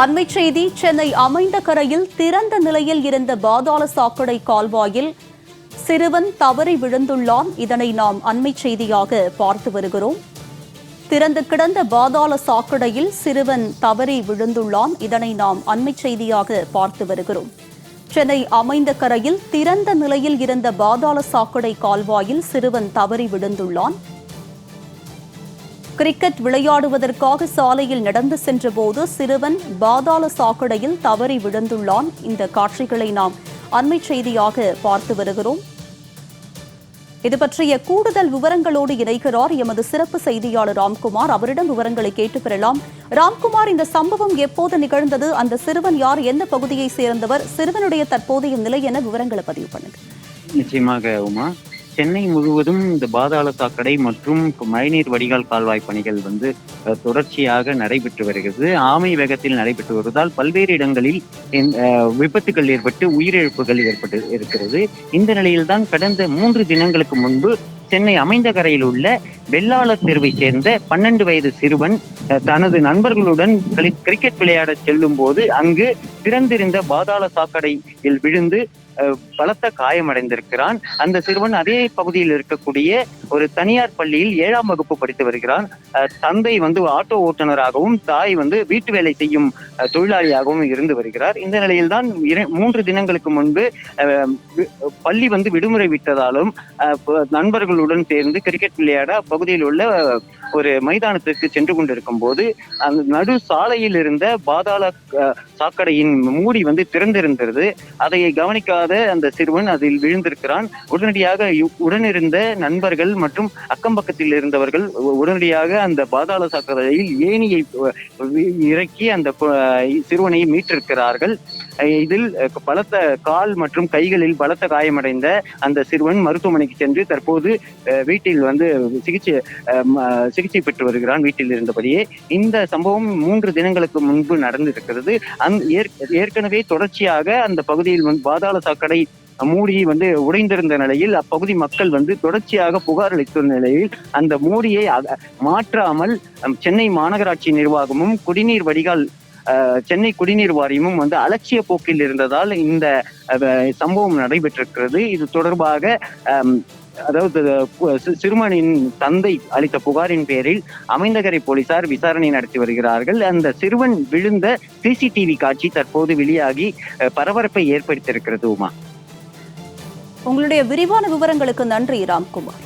அண்மை செய்தி சென்னை அமைந்த கரையில் திறந்த நிலையில் இருந்த பாதாள சாக்கடை கால்வாயில் சிறுவன் தவறி விழுந்துள்ளான். இதனை நாம் அண்மை செய்தியாக பார்த்து வருகிறோம். திறந்து கிடந்த பாதாள சாக்கடையில் சிறுவன் தவறி விழுந்துள்ளான். இதனை நாம் அண்மை செய்தியாக பார்த்து வருகிறோம். சென்னை அமைந்த கரையில் திறந்த நிலையில் இருந்த பாதாள சாக்கடை கால்வாயில் சிறுவன் தவறி விழுந்துள்ளான். கிரிக்கெட் விளையாடுவதற்காக சாலையில் நடந்து சென்றபோது சிறுவன் பாதாள சாக்கடையில் தவறி விழுந்துள்ளான். இந்த காட்சிகளை நாம் அண்மை செய்தியாக பார்த்து வருகிறோம். இது பற்றிய கூடுதல் விவரங்களோடு இணைகிறார் எமது சிறப்பு செய்தியாளர் ராம்குமார். அவரிடம் விவரங்களை கேட்டு பெறலாம். ராம்குமார் இந்த சம்பவம் எப்போது நிகழ்ந்தது? அந்த சிறுவன் யார்? எந்த பகுதியை சேர்ந்தவர்? சிறுவனுடைய தற்போதைய நிலை என விவரங்களை பதிவு பண்ணுங்க நிச்சயமாக உமா. சென்னை முழுவதும் இந்த பாதாள சாக்கடை மற்றும் மழைநீர் வடிகால் கால்வாய் பணிகள் வந்து அஹ், தொடர்ச்சியாக நடைபெற்று வருகிறது. ஆமை வேகத்தில் நடைபெற்று வருவதால் பல்வேறு இடங்களில் அஹ், விபத்துகள் ஏற்பட்டு உயிரிழப்புகள் ஏற்பட்டு இருக்கிறது. இந்த நிலையில்தான் கடந்த மூன்று தினங்களுக்கு முன்பு சென்னை அமைந்த கரையில் உள்ள வெள்ளாளர் தெருவை சேர்ந்த பன்னெண்டு வயது சிறுவன் தனது நண்பர்களுடன் கிரிக்கெட் விளையாட செல்லும் போது அங்கு திறந்திருந்த பாதாள சாக்கடையில் விழுந்து பலத்த காயமடைந்திருக்கிறான். அந்த சிறுவன் அதே பகுதியில் இருக்கக்கூடிய ஒரு தனியார் பள்ளியில் ஏழாம் வகுப்பு படித்து வருகிறான். அஹ், தந்தை வந்து ஆட்டோ ஓட்டுநராகவும் தாய் வந்து வீட்டு வேலை செய்யும் தொழிலாளியாகவும் இருந்து வருகிறார். இந்த நிலையில்தான் இர- மூன்று தினங்களுக்கு முன்பு அஹ், பள்ளி வந்து விடுமுறை விட்டதாலும் அஹ், நண்பர்களுடன் சேர்ந்து கிரிக்கெட் விளையாட பகுதியில் உள்ள ஒரு மைதானத்திற்கு சென்று கொண்டிருக்கும் போது அந்த நடு சாலையில் இருந்த பாதாள சாக்கடையின் மூடி வந்து திறந்திருந்தது. அதை கவனிக்காத அந்த சிறுவன் அதில் விழுந்திருக்கிறான். உடனடியாக உடனிருந்த நண்பர்கள் மற்றும் அக்கம் பக்கத்தில் இருந்தவர்கள் உடனடியாக அந்த பாதாள சாக்கடையில் ஏணியை இறக்கி அந்த சிறுவனை மீட்டிருக்கிறார்கள். இதில் பலத்த கால் மற்றும் கைகளில் பலத்த காயமடைந்த அந்த சிறுவன் மருத்துவமனைக்கு சென்று தற்போது வீட்டில் வந்து சிகிச்சை சிகிச்சை பெற்று வருகிறான் வீட்டில் இருந்தபடியே. இந்த சம்பவம் மூன்று தினங்களுக்கு முன்பு நடந்திருக்கிறது. அந் ஏற்- ஏற்கனவே தொடர்ச்சியாக அந்த பகுதியில் வந்து பாதாள சாக்கடை மூடி வந்து உடைந்திருந்த நிலையில் அப்பகுதி மக்கள் வந்து தொடர்ச்சியாக புகார் அளித்த நிலையில் அந்த மூடியை மாற்றாமல் சென்னை மாநகராட்சி நிர்வாகமும் குடிநீர் வடிகால் சென்னை குடிநீர் வாரியமும் வந்து அலட்சிய போக்கில் இருந்ததால் இந்த சம்பவம் நடைபெற்றிருக்கிறது. இது தொடர்பாக அதாவது சிறுவனின் தந்தை அளித்த புகாரின் பேரில் அமைந்தகரை போலீசார் விசாரணை நடத்தி வருகிறார்கள். அந்த சிறுவன் விழுந்த சிசிடிவி காட்சி தற்போது வெளியாகி அஹ், பரபரப்பை ஏற்படுத்தியிருக்கிறது உமா. உங்களுடைய விரிவான விவரங்களுக்கு நன்றி ராம்குமார்.